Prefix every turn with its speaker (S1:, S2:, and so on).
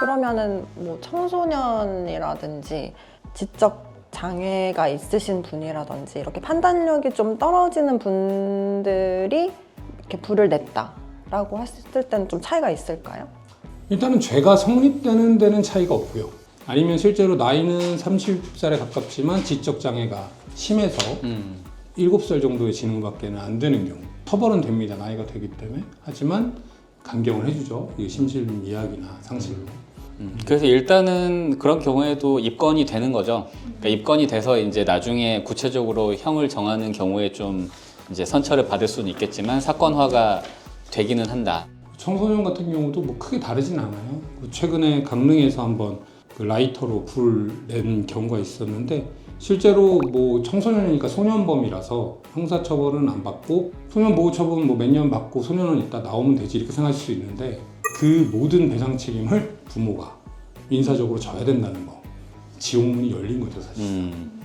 S1: 그러면은 뭐 청소년이라든지 지적 장애가 있으신 분이라든지 이렇게 판단력이 좀 떨어지는 분들이 이렇게 불을 냈다라고 했을 때는 좀 차이가 있을까요?
S2: 일단은 죄가 성립되는 데는 차이가 없고요. 아니면 실제로 나이는 30살에 가깝지만 지적 장애가 심해서
S3: 음.
S2: 7살 정도의 지능밖에는 안 되는 경우 처벌은 됩니다. 나이가 되기 때문에 하지만 감경을 해주죠. 이 심실 미약이나 상실로.
S3: 음, 그래서 일단은 그런 경우에도 입건이 되는 거죠. 그러니까 입건이 돼서 이제 나중에 구체적으로 형을 정하는 경우에 좀 이제 선처를 받을 수는 있겠지만 사건화가 되기는 한다.
S2: 청소년 같은 경우도 뭐 크게 다르진 않아요. 그 최근에 강릉에서 한번 그 라이터로 불 낸 경우가 있었는데 실제로 뭐 청소년이니까 소년범이라서 형사처벌은 안 받고 소년보호처분 뭐 몇 년 받고 소년은 있다 나오면 되지 이렇게 생각할 수 있는데 그 모든 배상 책임을 부모가 민사적으로 져야 된다는 거 지옥문이 열린 거죠 사실.
S3: 음,